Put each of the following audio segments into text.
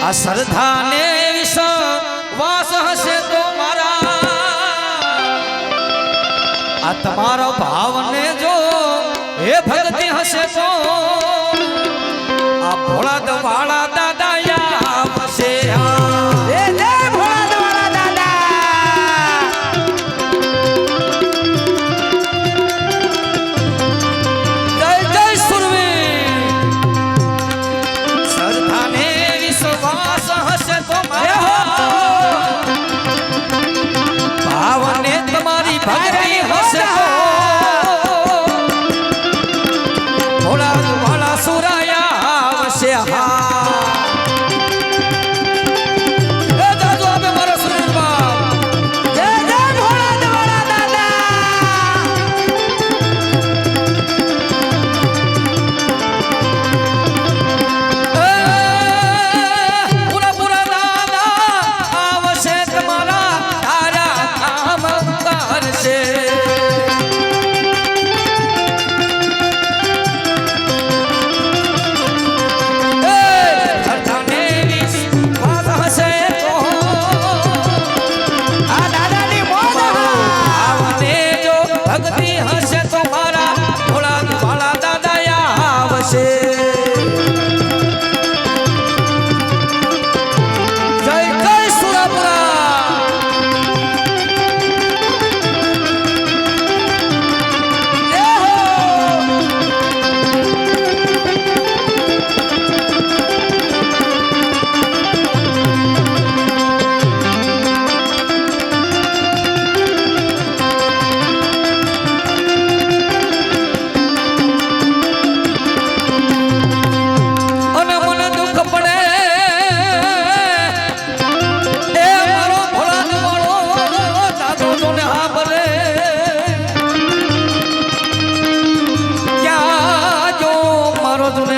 આ શ્રદ્ધાને વિશ્વાસ હશે તો મારા. આ તમારો ભાવને જો હે ભક્તિ હશે તો, આ ભોળા દવાળા Hola.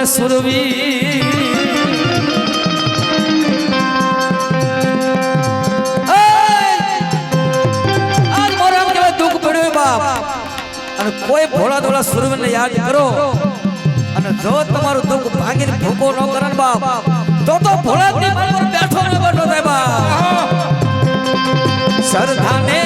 સુરવી અને કોઈ ભોળા ધોળા સુરવીને યાદ કરો. અને જો તમારું દુઃખ ભાગીને ભૂકો ન કરે બાપ તો તો ભોળા બેઠો સરધાને